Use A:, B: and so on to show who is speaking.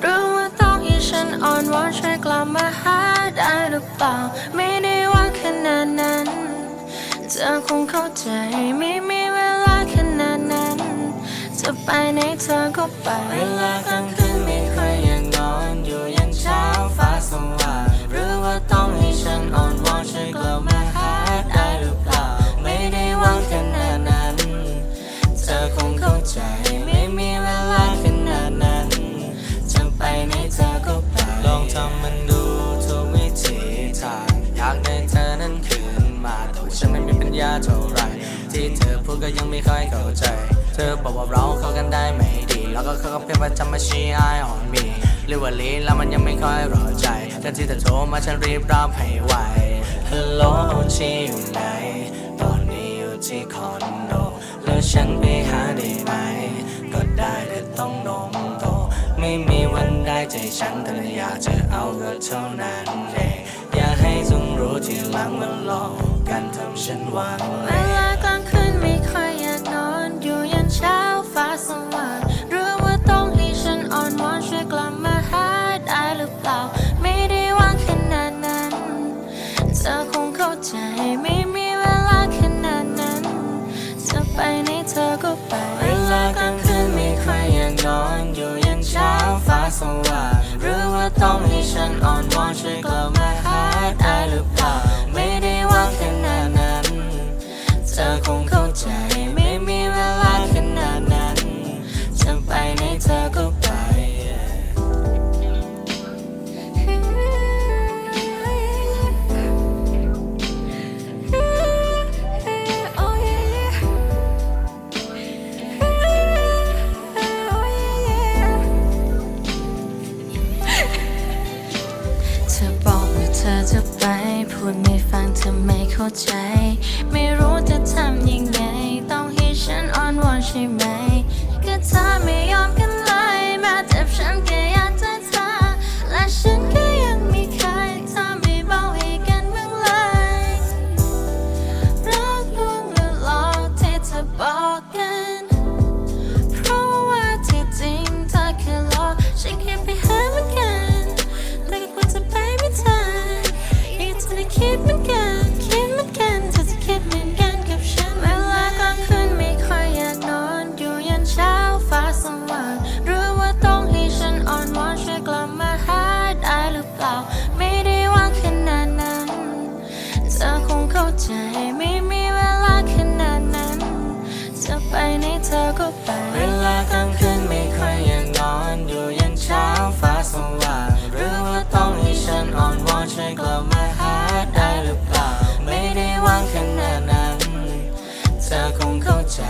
A: หรือว่าต้องให้ฉันอ่อนวอนช่วยกลับมาหาได้หรือเปล่า ไม่ได้ว่าขนาดนั้นเธอคงเข้าใจไม่มีเวลาขนาดนั้น จะไปไหนเธอก็ไป
B: เวลากลางคืน พูดก็ยังไม่ค่อยเข้าใจ เธอบอกว่าเราเข้ากันได้ไม่ดี แล้วก็เขาก็เพียงว่าจะมาชี้อายอ่อนมีหรือว่าลีแล้วมันยังไม่ค่อยรอใจแต่ที่เธอโทรมาฉันรีบรับให้ไวฮัลโหลชีอยู่ไหนตอนนี้อยู่ที่คอนโดแล้วฉันไปหาได้ไหม ก็ได้แต่ต้องนมโต ไม่มีวันได้ใจฉันแต่อยากจะเอาก็เท่านั้นเองอย่าให้จงรู้ทีหลังมันหลอกกันทำฉันหวัง
A: เว
B: เลย
A: พูดไม่ฟังเธอไม่เข้าใจ ไม่รู้จะทำยังไง ต้องให้ฉันอ้อนวอนใช่ไหมก็เธอ ใจไม่มีเวลาขนาดนั้น จะไปไหนเธอก็ไป
B: เวลากลางคืนไม่ค่อยยังนอนอยู่ยันเช้าฟ้าสว่างหรือว่าต้องให้ฉันอ่อนวอนช่วยกลับมาหาได้หรือเปล่า ไม่ได้วางขนาดนั้น เธอ
A: คงเข้าใจ